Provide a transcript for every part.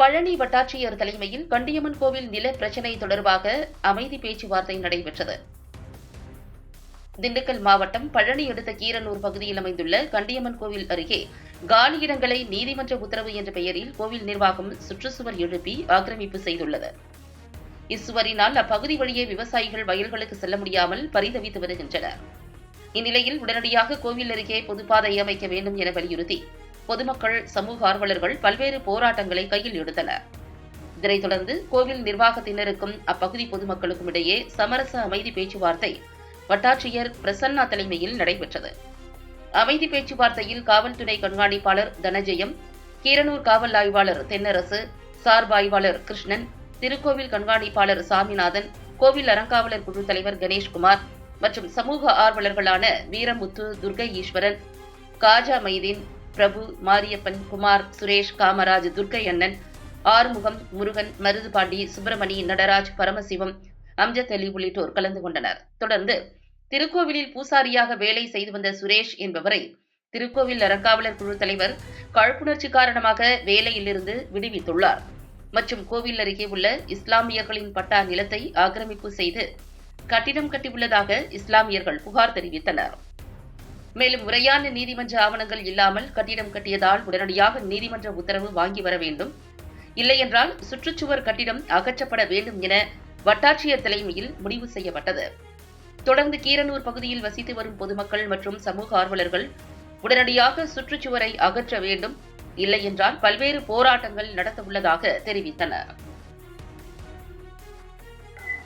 பழனி வட்டாட்சியர் தலைமையில் கண்டியம்மன் கோவில் நில பிரச்சினை தொடர்பாக அமைதி பேச்சுவார்த்தை நடைபெற்றது. திண்டுக்கல் மாவட்டம் பழனி அடுத்த கீரனூர் பகுதியில் அமைந்துள்ள கண்டியம்மன் கோவில் அருகே காலியிடங்களை நீதிமன்ற உத்தரவு என்ற பெயரில் கோவில் நிர்வாகம் சுற்றுச்சுவர் எழுப்பி ஆக்கிரமிப்பு செய்துள்ளது. இச்சுவரினால் அப்பகுதி வழியே விவசாயிகள் வயல்களுக்கு செல்ல முடியாமல் பரிதவித்து வருகின்றனர். இந்நிலையில் உடனடியாக கோவில் அருகே பொதுப்பாதை அமைக்க வேண்டும் என வலியுறுத்தி பொதுமக்கள் சமூக ஆர்வலர்கள் பல்வேறு போராட்டங்களை கையில் எடுத்தனர். இதனைத் தொடர்ந்து கோவில் நிர்வாகத்தினருக்கும் அப்பகுதி பொதுமக்களுக்கும் இடையே சமரச அமைதி பேச்சுவார்த்தை வட்டாட்சியர் பிரசன்னா தலைமையில் நடைபெற்றது. அமைதி பேச்சுவார்த்தையில் காவல்துறை கண்காணிப்பாளர் தனஜெயம் கீரனூர் காவல் ஆய்வாளர் தென்னரசு சார்பு ஆய்வாளர் கிருஷ்ணன் திருக்கோவில் கண்காணிப்பாளர் சாமிநாதன் கோவில் அறங்காவலர் குழு தலைவர் கணேஷ்குமார் மற்றும் சமூக ஆர்வலர்களான வீரமுத்து துர்கை ஈஸ்வரன் காஜா மைதீன் பிரபு மாரியப்பன் குமார் சுரேஷ் காமராஜ் துர்க்கை அண்ணன் ஆறுமுகம் முருகன் மருதுபாண்டி சுப்பிரமணி நடராஜ் பரமசிவம் அம்ஜத் அலி உள்ளிட்டோர் கலந்து கொண்டனர். தொடர்ந்து திருக்கோவிலில் பூசாரியாக வேலை செய்து வந்த சுரேஷ் என்பவரை திருக்கோவில் அறங்காவலர் குழு தலைவர் காழ்ப்புணர்ச்சி காரணமாக வேலையிலிருந்து விடுவித்துள்ளார். மற்றும் கோவில் அருகே உள்ள இஸ்லாமியர்களின் பட்டா நிலத்தை ஆக்கிரமிப்பு செய்து கட்டிடம் கட்டியுள்ளதாக இஸ்லாமியர்கள் புகார் தெரிவித்தனர். மேலும் முறையான நீதிமன்ற ஆவணங்கள் இல்லாமல் கட்டிடம் கட்டியதால் உடனடியாக நீதிமன்ற உத்தரவு வாங்கி வர வேண்டும். இல்லையென்றால் சுற்றுச்சுவர் கட்டிடம் அகற்றப்பட வேண்டும் என வட்டாட்சியர் தலைமையில் முடிவு செய்யப்பட்டது. தொடர்ந்து கீரனூர் பகுதியில் வசித்து வரும் பொதுமக்கள் மற்றும் சமூக ஆர்வலர்கள் உடனடியாக சுற்றுச்சுவரை அகற்ற வேண்டும். இல்லையென்றால் பல்வேறு போராட்டங்கள் நடத்த உள்ளதாக தெரிவித்தனர்.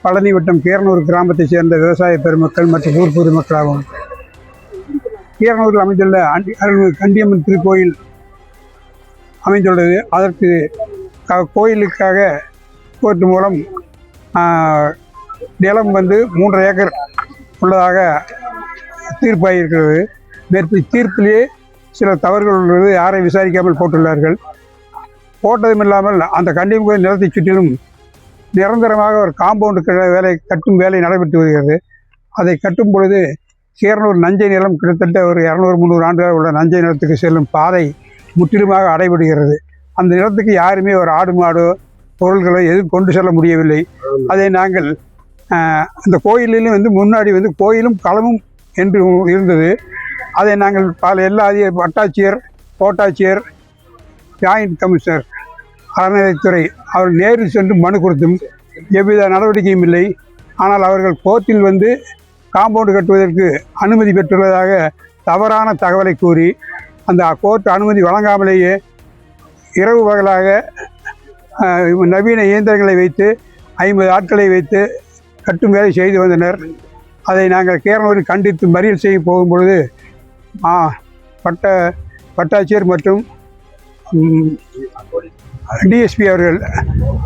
பழனி வட்டம் கீரனூர் கிராமத்தைச் சேர்ந்த விவசாய பெருமக்கள் மற்றும் ஊர் பொதுமக்களாகும் கீரனூரில் அமைந்துள்ள அண்டி அருள்மிகு கண்டியம்மன் திருக்கோயில் அமைந்துள்ளது. அதற்கு கோயிலுக்காக கோர்ட்டு மூலம் நிலம் வந்து மூன்றரை ஏக்கர் உள்ளதாக தீர்ப்பாகியிருக்கிறது மேற்படி தீர்ப்பிலேயே சில தவறுகள் உள்ளது. யாரை விசாரிக்காமல் போட்டுள்ளார்கள். போட்டதும் இல்லாமல் அந்த கண்டியம் கோயில் நிலத்தை சுற்றிலும் நிரந்தரமாக ஒரு காம்பவுண்டு வேலை கட்டும் வேலை நடைபெற்று வருகிறது. அதை கட்டும் பொழுது கீரனூர் நஞ்சை நிலம் கிட்டத்தட்ட ஒரு இரநூறு முந்நூறு ஆண்டுகள் உள்ள நஞ்சை நிலத்துக்கு செல்லும் பாதை முற்றிலுமாக அடைபடுகிறது. அந்த நிலத்துக்கு யாருமே ஒரு ஆடு மாடோ பொருள்களோ எதுவும் கொண்டு செல்ல முடியவில்லை. அதை நாங்கள் அந்த கோயிலிலும் வந்து முன்னாடி வந்து கோயிலும் களமும் என்று இருந்தது. அதை நாங்கள் பல எல்லா அதிக வட்டாட்சியர் கோட்டாட்சியர் ஜாயிண்ட் கமிஷனர் அறநிலைத்துறை அவர் நேரில் சென்று மனு கொடுத்தும் எவ்வித நடவடிக்கையும் இல்லை. ஆனால் அவர்கள் கோர்ட்டில் வந்து காம்பவுண்டு கட்டுவதற்கு அனுமதி பெற்றுள்ளதாக தவறான தகவலை கூறி அந்த கோர்ட் அனுமதி வழங்காமலேயே இரவு பகலாக நவீன இயந்திரங்களை வைத்து ஐம்பது ஆட்களை வைத்து கட்டும் வேலை செய்து வந்தனர். அதை நாங்கள் கேரளூரில் கண்டித்து மறியல் செய்ய போகும்பொழுது ஆ, பட்ட பட்டாட்சியர் மற்றும் டிஎஸ்பி அவர்கள்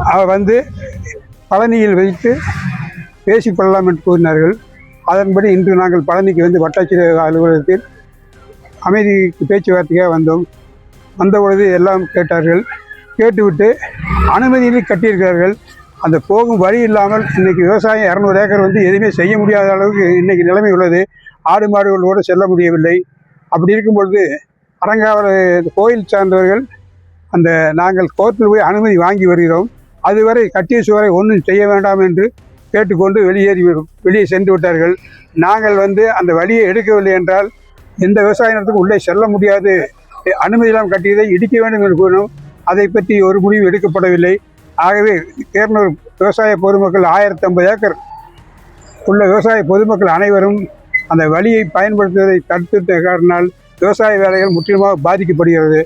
அவர் வந்து பழனியில் வைத்து பேசிக்கொள்ளலாம் என்று கூறினார்கள். அதன்படி இன்று நாங்கள் பழனிக்கு வந்து வட்டாட்சியர் அலுவலகத்தில் அமைதிக்கு பேச்சுவார்த்தைக்காக வந்தோம். வந்த பொழுது எல்லாம் கேட்டார்கள். கேட்டுவிட்டு அனுமதியிலே கட்டியிருக்கிறார்கள். அந்த போகும் வழி இல்லாமல் இன்னைக்கு விவசாயம் இரநூறு ஏக்கர் வந்து எதுவுமே செய்ய முடியாத அளவுக்கு இன்னைக்கு நிலைமை உள்ளது. ஆடு மாடுகளோடு செல்ல முடியவில்லை. அப்படி இருக்கும் பொழுது கோயில் சார்ந்தவர்கள் அந்த நாங்கள் கோர்ட்டில் போய் அனுமதி வாங்கி வருகிறோம். அதுவரை கட்டிய சுவரை ஒன்றும் செய்ய வேண்டாம் என்று கேட்டுக்கொண்டு வெளியேறி வெளியே சென்று விட்டார்கள். நாங்கள் வந்து அந்த வழியை எடுக்கவில்லை என்றால் எந்த விவசாய நிலத்துக்கு உள்ளே செல்ல முடியாது. அனுமதியெல்லாம் கட்டியதை இடிக்க வேண்டும் என்று கூறினோம். அதை பற்றி ஒரு முடிவு எடுக்கப்படவில்லை. ஆகவே கேரளூர் விவசாய பொதுமக்கள் ஆயிரத்தி ஐம்பது ஏக்கர் உள்ள விவசாய பொதுமக்கள் அனைவரும் அந்த வழியை பயன்படுத்துவதை தடுத்து காரணால் விவசாய வேலைகள் முற்றிலுமாக பாதிக்கப்படுகிறது.